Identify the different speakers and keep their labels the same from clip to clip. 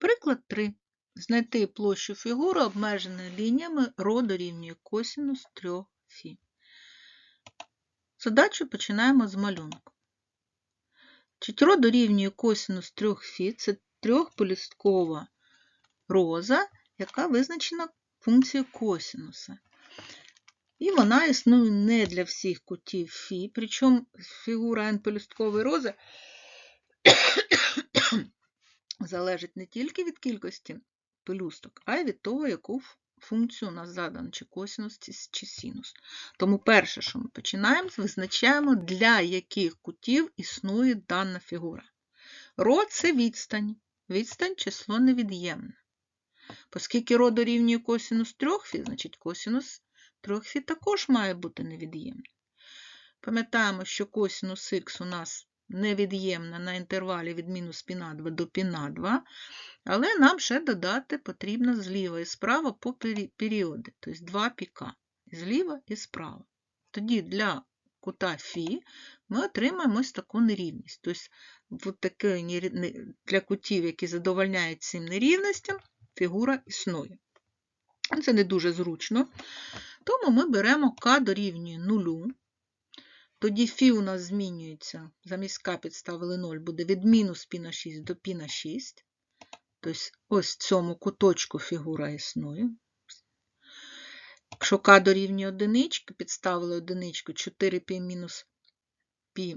Speaker 1: Приклад 3. Знайти площу фігури, обмеженої лініями, ро дорівнює косінус 3 фі. Задачу починаємо з малюнку. Ро дорівнює косінус 3 фі – це трьохполісткова роза, яка визначена функцією косінуса. І вона існує не для всіх кутів фі, причому фігура n-полісткової рози залежить не тільки від кількості пелюсток, а й від того, яку функцію у нас задано, чи косинус, чи синус. Тому перше, що ми починаємо, визначаємо, для яких кутів існує дана фігура. Ро це відстань. Відстань число невід'ємне. Оскільки ро дорівнює косинус 3 фі, значить косинус 3 фі також має бути невід'ємним. Пам'ятаємо, що косинус х у нас невід'ємна на інтервалі від мінус пі на 2 до пі на 2, але нам ще додати потрібно зліва і справа по періоди, тобто 2 піка, зліва і справа. Тоді для кута Фі ми отримаємо ось таку нерівність. Тобто для кутів, які задовольняють цим нерівностям, фігура існує. Це не дуже зручно. Тому ми беремо К дорівнює 0, тоді Фі у нас змінюється. Замість К підставили 0, буде від мінус пі на 6 до пі на 6. Тобто, ось в цьому куточку фігура існує. Якщо К дорівнює одинички, підставили одиничку 4π мінус пі.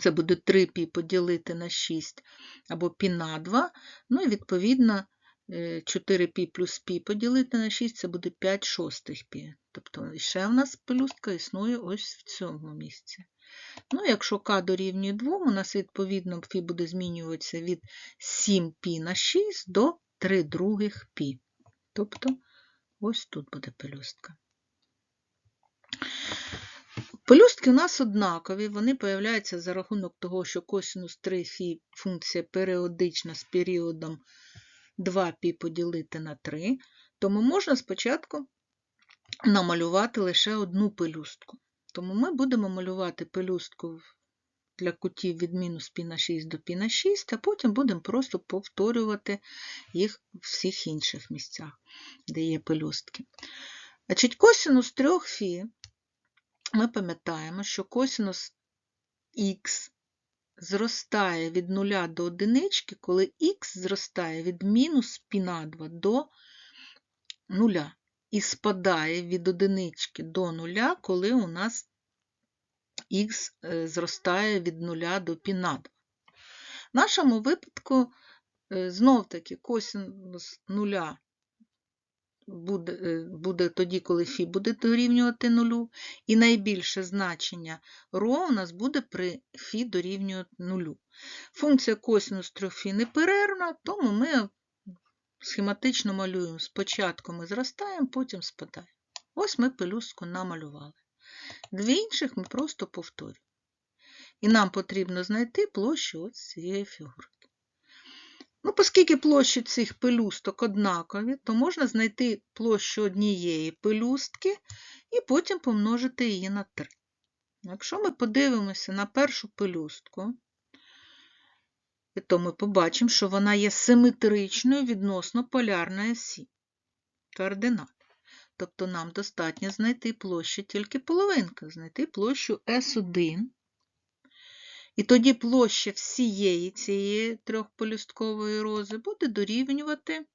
Speaker 1: Це буде 3 пі поділити на 6 або пі на 2. Ну і відповідно е, 4π плюс пі поділити на 6 це буде 5 шостих пі. Тобто ще в нас пелюстка існує ось в цьому місці. Ну, якщо k дорівнює 2, у нас, відповідно, φ буде змінюватися від 7π на 6 до 3 других π. Тобто, ось тут буде пелюстка. Пелюстки у нас однакові, вони появляються за рахунок того, що косинус 3 φ функція періодична з періодом 2π поділити на 3, тому можна спочатку намалювати лише одну пелюстку. Тому ми будемо малювати пелюстку для кутів від мінус пі на 6 до пі на 6, а потім будемо просто повторювати їх в всіх інших місцях, де є пелюстки. Значить, Косинус трьох фі, ми пам'ятаємо, що косинус х зростає від 0 до одинички, коли х зростає від мінус пі на 2 до 0 і спадає від одинички до нуля, коли у нас х е, зростає від нуля до пінада. В нашому випадку е, знов-таки косинус нуля буде е, буде тоді, коли фі буде дорівнювати нулю, і найбільше значення ро у нас буде при фі дорівнювати нулю. Функція косинус трьохфі неперервна, тому ми Схематично малюємо. Спочатку ми зростаємо, потім спадаємо. Ось ми пелюстку намалювали. Дві інших ми просто повторюємо. І нам потрібно знайти площу ось цієї фігурки. Ну, Оскільки площі цих пелюсток однакові, то можна знайти площу однієї пелюстки і потім помножити її на 3. Якщо ми подивимося на першу пелюстку, то ми побачимо, що вона є симетричною відносно полярної осі координат. Тобто нам достатньо знайти площу тільки половинка, знайти площу S1. І тоді площа всієї цієї трьохполюсткової рози буде дорівнювати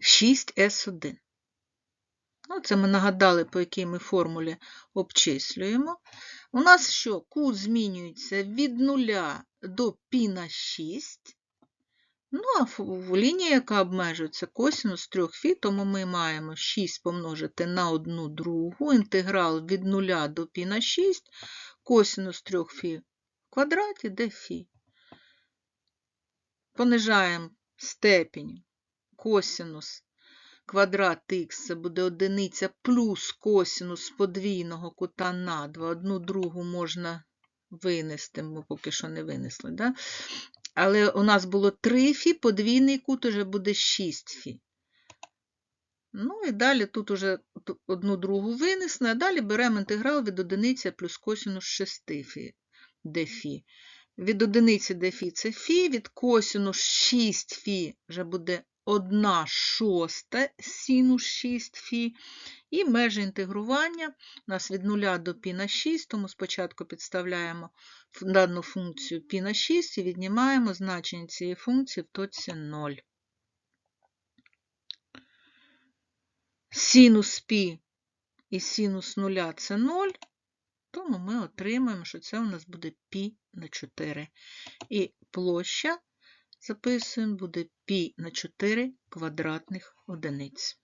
Speaker 1: 6S1. Ну, Це ми нагадали, по якій ми формулі обчислюємо. У нас що? Кут змінюється від 0 до π на 6. Ну, а лінія, яка обмежується косинус 3 фі, тому ми маємо 6 помножити на 1 другу, інтеграл від 0 до π на 6, косинус 3 фі в квадраті, де фі. Понижаємо степінь косинус квадрат х це буде одиниця плюс косинус подвійного кута на 2. Одну другу можна винести, ми поки що не винесли. Да? Але у нас було 3 фі, подвійний кут уже буде 6 фі. Ну і далі тут уже одну другу винесли, а далі беремо інтеграл від одиниці плюс косинус 6 фі, де фі. від одиниці де фі це фі, від косінус 6 фі вже буде 1 шоста синус 6 фі, і межі інтегрування у нас від 0 до пі на 6, тому спочатку підставляємо дану функцію пі на 6 і віднімаємо значення цієї функції в точці 0. Синус пі і синус 0 це 0, тому ми отримаємо, що це у нас буде π на 4. І площа записуємо, буде π на 4 квадратних одиниць.